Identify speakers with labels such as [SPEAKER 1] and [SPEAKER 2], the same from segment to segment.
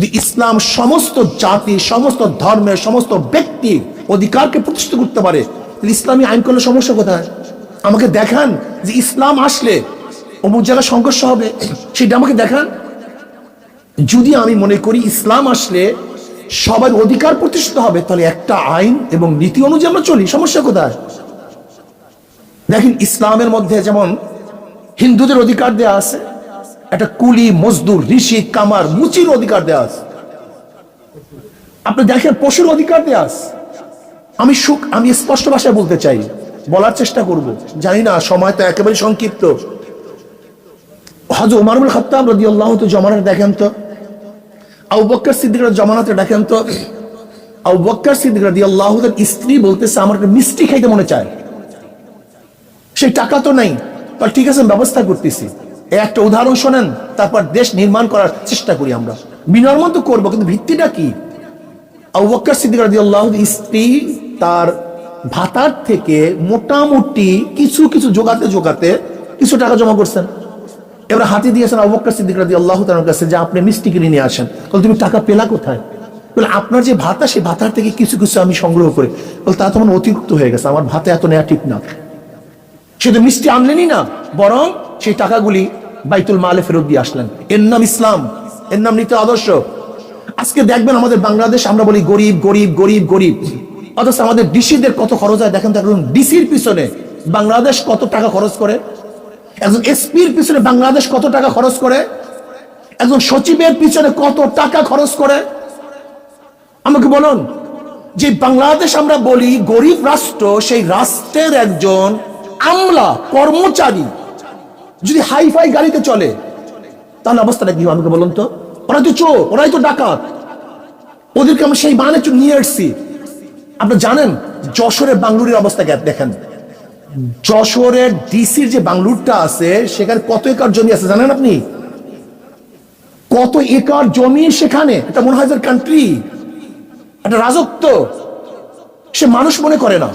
[SPEAKER 1] ইসলাম সমস্ত জাতি, সমস্ত ধর্মের, সমস্ত ব্যক্তি অধিকারকে প্রতিষ্ঠিত করতে পারে। ইসলামী আইন করলে সমস্যা কোথায়? আমাকে দেখান যে ইসলাম আসলে অমুক জায়গায় সংঘর্ষ হবে। সেটা আমাকে দেখান। যদি আমি মনে করি ইসলাম আসলে সবার অধিকার প্রতিষ্ঠিত হবে, তাহলে একটা আইন এবং নীতি অনুযায়ী আমরা চলি। সমস্যা কোথায়? দেখেন ইসলামের মধ্যে যেমন হিন্দুদের অধিকার দেয়া আছে একটা কুলি, মজদুর, ঋষি, কামার, মুচির অধিকার দেয়া আছে। আপনি দেখেন, পশুর অধিকার দেয়া আছে। আমি সুখ, আমি স্পষ্ট ভাষায় বলতে চাই, বলার চেষ্টা করব। জানি না, সময় তো একেবারে সংক্ষিপ্ত। হজ উমারুল খত্তাব রদি আল্লাহ তো জমানাতে দেখেন তো? আবু বক্কর সিদ্দিক জমানাতে দেখেন তো? আবু বক্কর সিদ্দিক রদি আল্লাহ স্ত্রী বলতেছে, আমার মিষ্টি খাইতে মনে চায়। সেই টাকা তো নাই ঠিক আছে ব্যবস্থা করতেছি। একটা উদাহরণ শোনেন, তারপর দেশ নির্মাণ করার চেষ্টা করি আমরা। বিনর্মন তো করব, কিন্তু ভিত্তিটা কি? স্ত্রী তার ভাতার থেকে মোটামুটি কিছু কিছু জোগাতে জোগাতে কিছু টাকা জমা করছেন। এবার হাতে দিয়েছেন আবু বক্কর সিদ্দিক রাদিয়াল্লাহু তাআলার কাছে যে, আপনি মিষ্টি কিনে নিয়ে আসেন। বলে, তুমি টাকা পেলা কোথায়? বলে, আপনার যে ভাতা, সেই ভাতার থেকে কিছু কিছু আমি সংগ্রহ করি। বলে, তা তো আমার অতিরিক্ত হয়ে গেছে, আমার ভাতে এত নেওয়া ঠিক না। শুধু মিষ্টি আনলেনই না, বরং সেই টাকাগুলি বাইতুল মালে ফেরত দিয়ে আসলেন। এর নাম ইসলাম, এর নাম নীতি আদর্শ। আজকে দেখবেন আমাদের বাংলাদেশ, আমরা বলি গরিব গরিব গরিব গরিব। অথচ আমাদের ডিসিদের কত খরচ হয় দেখেন একজন ডিসির পিছনে বাংলাদেশ কত টাকা খরচ করে? একজন এসপির পিছনে বাংলাদেশ কত টাকা খরচ করে? একজন সচিবের পিছনে কত টাকা খরচ করে? আমাকে বলুন, যে বাংলাদেশ আমরা বলি গরিব রাষ্ট্র, সেই রাষ্ট্রের একজন আমলা, কর্মচারী যদি হাইফাই গাড়িতে চলে, তাহলে অবস্থাটা কি হবে আমাকে বলুন তো? ওরা তো চোর, ওরাই তো ডাকাত। ওদেরকে আমরা সেই মানে নিয়ে এসছি আপনি জানেন যশোরের বাংলুরের অবস্থা দেখেন। যশোরের ডিসির যে বাংলুরটা আছে, সেখানে কত একর জমি আছে জানেন আপনি? কত একর জমি সেখানে? এটা মনে হয় কান্ট্রি একটা রাজত্ব। সে মানুষ মনে করে না।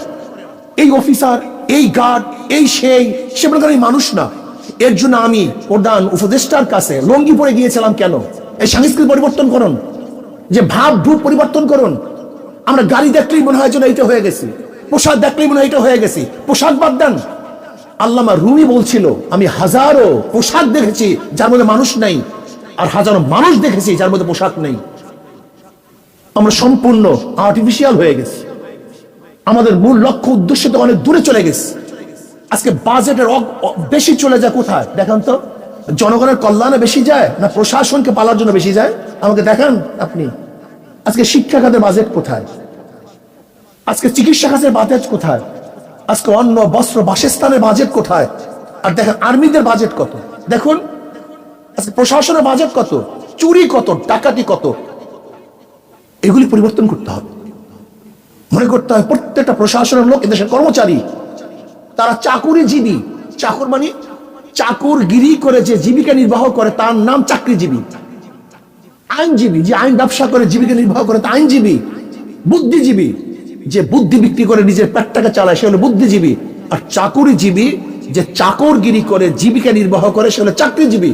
[SPEAKER 1] এই অফিসার এই গার্ড এই সেই, সে মনে করে মানুষ না। এর জন্য আমি প্রধান উপদেষ্টার কাছে লঙ্গি পরে গিয়েছিলাম কেন? এই সংস্কৃতি পরিবর্তন করুন। যে ভাব ভূপ পরিবর্তন করুন। আমরা গাড়ি দেখলেই মনে হয় যেন হয়ে গেছি। পোশাক দেখলেই মনে হয় এটা হয়ে গেছি। পোশাক বাদ দেন। আল্লামা রুমি বলছিল, আমি হাজারো পোশাক দেখেছি যার মধ্যে মানুষ নেই আর হাজারো মানুষ দেখেছি যার মধ্যে পোশাক নেই। আমরা সম্পূর্ণ আর্টিফিশিয়াল হয়ে গেছি। আমাদের মূল লক্ষ্য, উদ্দেশ্য তো অনেক দূরে চলে গেছে। আজকে বাজেটের বেশি চলে যায় কোথায়? দেখান তো। জনগণের কল্যাণে বেশি যায় না প্রশাসনকে পালার জন্য বেশি যায়? আমাকে দেখান আপনি। আজকে শিক্ষা খাতের বাজেট কোথায়? আজকে চিকিৎসা খাতের বাজেট কোথায়? আজকে অন্ন, বস্ত্র, বাসস্থানের বাজেট কোথায়? আর দেখেন, আর্মিদের বাজেট কত? দেখুন, আজকে প্রশাসনের বাজেট কত? চুরি কত? ডাকাতি কত? এগুলি পরিবর্তন করতে হবে। মনে করতে হয় প্রত্যেকটা প্রশাসনের লোক, এদেশের কর্মচারী তারা চাকুরিজীবী। চাকুর মানে চাকুরগিরি করে যে জীবিকা নির্বাহ করে, তার নাম চাকরিজীবী। আইনজীবী, যে আইন ব্যবসা করে, জীবিকা নির্বাহ করে, তা আইনজীবী। বুদ্ধিজীবী, যে বুদ্ধি বিক্রি করে, নিজের পেটটাকে চালায়, সে হলো বুদ্ধিজীবী। আর চাকুরিজীবী, যে চাকরগিরি করে, জীবিকা নির্বাহ করে, সে হলো চাকরিজীবী।